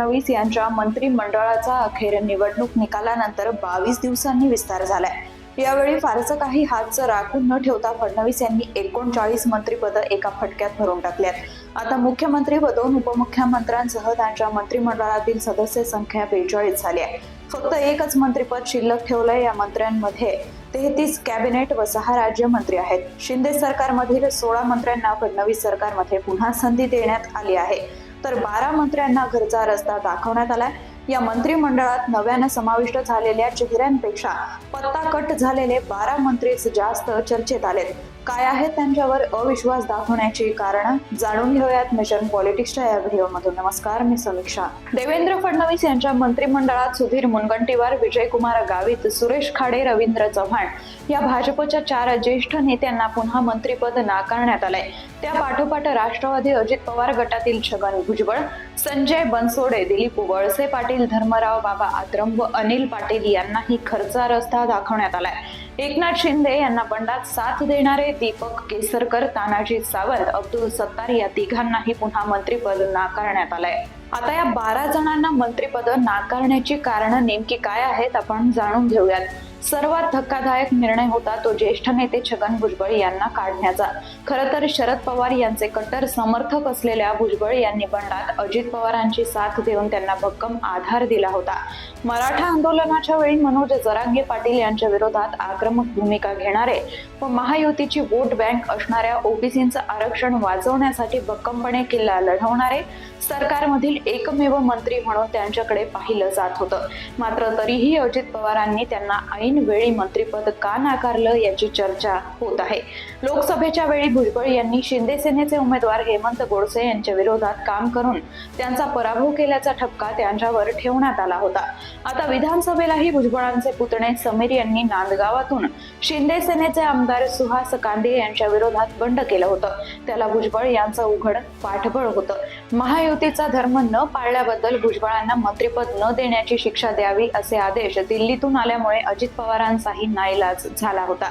फडणवीस यांच्या मंत्रिमंडळाचा अखेर निवडणूक निकालानंतर बावीस दिवसांनी विस्तार झालाय. यावेळी फारसं काही हातचं राखून न ठेवता फडणवीस यांनी एकोणचाळीस मंत्रिपद एका फटक्यात भरून टाकल्यात. आता मुख्यमंत्री व दोन उपमुख्यमंत्र्यांसह त्यांच्या मंत्रिमंडळातील सदस्य संख्या बेचाळीस झाली आहे. फक्त एकच मंत्रिपद शिल्लक ठेवलंय या मंत्र्यांमध्ये. तेहतीस कॅबिनेट व सहा राज्यमंत्री आहेत. शिंदे सरकारमधील सोळा मंत्र्यांना फडणवीस सरकारमध्ये पुन्हा संधी देण्यात आली आहे. तर बारा मंत्र्यांना घरचा रस्ता दाखवण्यात आलाय. या मंत्रिमंडळात नव्यानं समाविष्ट झालेल्या चेहऱ्यांपेक्षा पत्ता कट झालेले बारा मंत्रीच जास्त चर्चेत आलेत. काय आहेत त्यांच्यावर अविश्वास दाखवण्याची कारण जाणून घेऊयात मिशन पॉलिटिक्सच्या या व्हिडिओमधून. नमस्कार मी समीक्षा. देवेंद्र फडणवीस यांच्या मंत्रिमंडळात सुधीर मुनगंटीवार विजयकुमार गावित सुरेश खाडे रवींद्र चव्हाण या भाजपच्या चार ज्येष्ठ नेत्यांना पुन्हा मंत्रिपद नाकारण्यात आलंय. त्या पाठोपाठ राष्ट्रवादी अजित पवार गटातील छगन भुजबळ संजय बनसोडे दिलीप वळसे पाटील धर्मराव बाबा आद्रंब व अनिल पाटील यांनाही खर्चा रस्ता दाखवण्यात आलाय. एकनाथ शिंदे यांना बंडात साथ देणारे दीपक केसरकर तानाजी सावंत अब्दुल सत्तार या तिघांनाही पुन्हा मंत्रिपद नाकारण्यात आलंय. आता या बारा जणांना मंत्रिपद नाकारण्याची कारण नेमकी काय आहेत आपण जाणून घेऊयात. सर्वात धक्कादायक निर्णय होता तो ज्येष्ठ नेते छगन भुजबळ यांना काढण्याचा. खरं तर शरद पवार यांचे कट्टर समर्थक असलेल्या भुजबळ यांनी बंडात अजित पवारांची साथ देऊन त्यांना भक्कम आधार दिला होता. मराठा आंदोलनाच्या वेळी मनोज जरांगे पाटील यांच्या विरोधात आक्रमक भूमिका घेणारे व महायुतीची वोट बँक असणाऱ्या ओबीसींचं आरक्षण वाचवण्यासाठी भक्कमपणे किल्ला लढवणारे सरकारमधील एकमेव मंत्री म्हणून त्यांच्याकडे पाहिलं जात होतं. मात्र तरीही अजित पवारांनी त्यांना ऐन ऐन वेळी मंत्रिपद का नाकारलं याची चर्चा होत आहे. लोकसभेच्या वेळी भुजबळ यांनी शिंदे सेनेचे उमेदवार हेमंत गोडसे यांच्या विरोधात काम करून त्यांचा पराभव केल्याचा ठपका त्यांच्यावर ठेवण्यात आला होता. आता विधानसभेलाही भुजबळांचे पुतणे समीर यांनी नांदगावातून शिंदे सेनेचे आमदार सुहास कांदे यांच्या विरोधात बंड केलं होतं. त्याला भुजबळ यांचं उघड पाठबळ होतं. महायुतीचा धर्म न पाळल्याबद्दल भुजबळांना मंत्रिपद न देण्याची शिक्षा द्यावी असे आदेश दिल्लीतून आल्यामुळे अजित पवारांचाही नाईलाज झाला होता.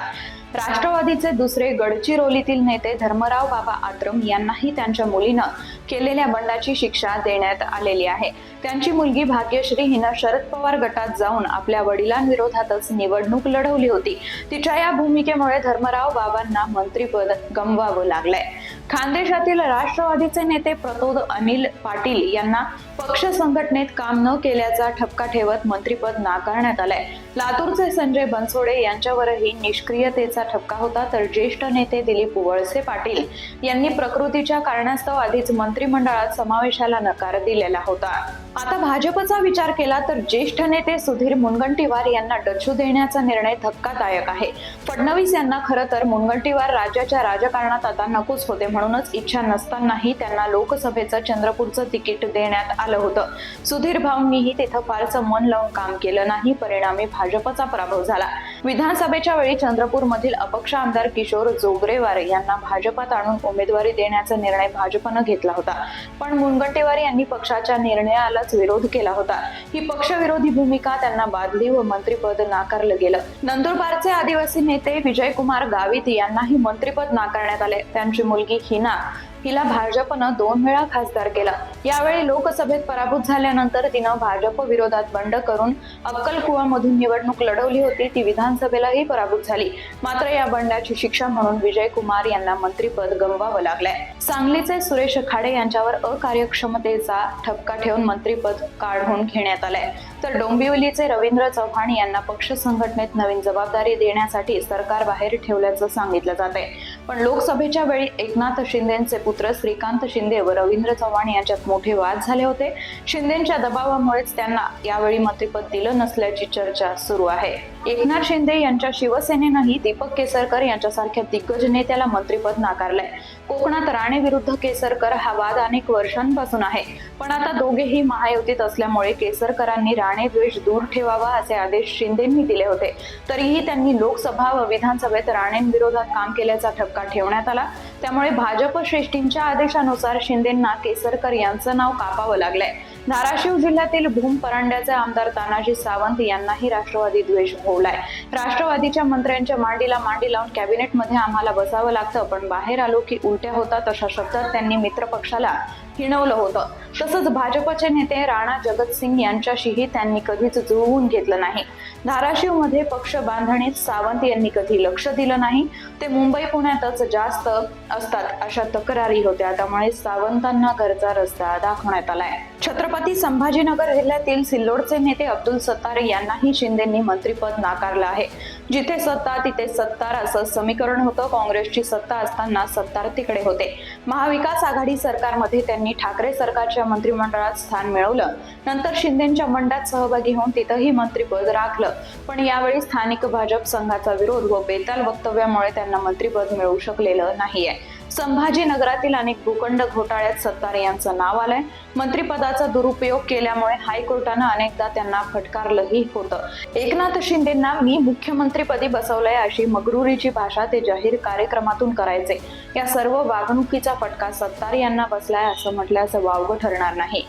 राष्ट्रवादीचे दुसरे गडचिरोलीतील नेते धर्मराव बाबा आत्रम यांनाही त्यांच्या मुलीनं केलेल्या बंडाची शिक्षा देण्यात आलेली आहे. त्यांची मुलगी भाग्यश्री हिनं शरद पवार गटात जाऊन आपल्या वडिलांविरोधातच निवडणूक लढवली होती. तिच्या या भूमिकेमुळे धर्मराव बाबांना मंत्रिपद गमवावं लागलंय. खानदेशातील राष्ट्रवादीचे नेते प्रतोद अनिल पाटील यांना पक्ष संघटनेत काम न केल्याचा ठपका ठेवत मंत्रीपद नाकारण्यात आलंय. लातूरचे संजय बनसोडे यांच्यावरही निष्क्रियतेचा ठपका होता तर ज्येष्ठ नेते दिलीप वळसे पाटील यांनी प्रकृतीच्या कारणास्तव आधीच मंत्रिमंडळात समावेशाला नकार दिलेला होता. आता भाजपचा विचार केला तर ज्येष्ठ नेते सुधीर मुनगंटीवार यांना डच्छू देण्याचा निर्णय धक्कादायक आहे. फडणवीस यांना खरं तर मुनगंटीवार राज्याच्या राजकारणात आता नकोच होते म्हणूनच इच्छा नसतानाही त्यांना लोकसभेचं चंद्रपूरचं तिकीट देण्यात आलं होतं. सुधीर भाऊंनीही तिथं फारसं मन लावून काम केलं नाही परिणामी भाजपचा पराभव झाला. विधानसभेच्या वेळी चंद्रपूरमधील अपक्ष आमदार किशोर जोगरेवार यांना भाजपात आणून उमेदवारी देण्याचा निर्णय भाजपनं घेतला होता. पण मुनगंटेवार यांनी पक्षाच्या निर्णयालाच विरोध केला होता. ही पक्षविरोधी भूमिका त्यांना बाधली व मंत्रीपद नाकारलं गेलं. नंदुरबारचे आदिवासी नेते विजयकुमार गावित यांनाही मंत्रीपद नाकारण्यात आले. त्यांची मुलगी हिना हिला भाजपनं दोन वेळा खासदार केलं. यावेळी लोकसभेत पराभूत झाल्यानंतर तिनं भाजप विरोधात बंड करून अक्कलकुवामधून निवडणूक लढवली होती ती विधानसभेलाही पराभूत झाली. मात्र या बंडाची शिक्षा म्हणून विजय कुमार यांना मंत्रीपद गमवावं लागलंय. सांगलीचे सुरेश खाडे यांच्यावर अकार्यक्षमतेचा ठपका ठेवून मंत्रीपद काढून घेण्यात आलंय. तर डोंबिवलीचे रवींद्र चव्हाण यांना पक्ष संघटनेत नवीन जबाबदारी देण्यासाठी सरकार बाहेर ठेवल्याचं सांगितलं जात आहे पण लोकसभेच्या वेळी एकनाथ शिंदेचे पुत्र श्रीकांत शिंदे व रवींद्र चव्हाण यांच्यात मोठे वाद झाले होते. शिंदेच्या दबावामुळेच त्यांना यावेळी मंत्रिपद दिलं नसल्याची चर्चा सुरू आहे. एकनाथ शिंदे यांच्या शिवसेनेनंही दीपक केसरकर यांच्यासारख्या दिग्गज नेत्याला मंत्रिपद नाकारलंय. कोकणात राणे विरुद्ध केसरकर हा वाद अनेक वर्षांपासून आहे. पण आता दोघेही महायुतीत असल्यामुळे केसरकरांनी राणे द्वेष दूर ठेवावा असे आदेश शिंदेंनी दिले होते. तरीही त्यांनी लोकसभा व विधानसभेत राणेंविरोधात काम केल्याचा ठपका ठेवण्यात आला. त्यामुळे भाजप श्रेष्ठींच्या आदेशानुसार शिंदेंना केसरकर यांचं नाव कापावं लागलंय. धाराशिव जिल्ह्यातील भूम परांड्याचे आमदार तानाजी सावंत यांनाही राष्ट्रवादी द्वेष भोवलाय. राष्ट्रवादीच्या मंत्र्यांच्या मांडीला मांडी लावून कॅबिनेटमध्ये आम्हाला बसावं लागतं पण बाहेर आलो की उलट्या होतात अशा शब्दात त्यांनी मित्रपक्षाला हिणवलं होतं. तसंच भाजपचे नेते राणा जगतसिंग यांच्याशीही त्यांनी कधीच जुळवून घेतलं नाही. धाराशिवमध्ये पक्ष बांधणीत सावंत यांनी कधी लक्ष दिलं नाही. ते मुंबई पुण्यातच जास्त असतात अशा तक्रारी होत्या. त्यामुळे सावंतांना घरचा रस्ता दाखवण्यात आलाय. छत्रपती संभाजीनगर जिल्ह्यातील सिल्लोडचे नेते अब्दुल सत्तार यांनाही शिंदेंनी मंत्रिपद नाकारलं आहे. जिथे सत्ता तिथे सत्तार असं समीकरण होतं. काँग्रेसची सत्ता असताना सत्तार तिकडे होते. महाविकास आघाडी सरकारमध्ये त्यांनी ठाकरे सरकारच्या मंत्रिमंडळात स्थान मिळवलं. नंतर शिंदेच्या मंडळात सहभागी होऊन तिथंही मंत्रिपद राखलं. पण यावेळी स्थानिक भाजप संघाचा विरोध व बेताल वक्तव्यामुळे त्यांना मंत्रिपद मिळू शकलेलं नाहीये. संभाजीनगरातील अनेक भूखंड घोटाळ्यात सत्तार यांचं नाव आलंय. मंत्रिपदाचा दुरुपयोग केल्यामुळे हायकोर्टानं अनेकदा त्यांना फटकारलंही होतं. एकनाथ शिंदेंना मी मुख्यमंत्रीपदी बसवलंय अशी मगरुरीची भाषा ते जाहीर कार्यक्रमातून करायचे. या सर्व वागणुकीचा फटका सत्तार यांना बसलाय असं म्हटल्याचं वावगं ठरणार नाही.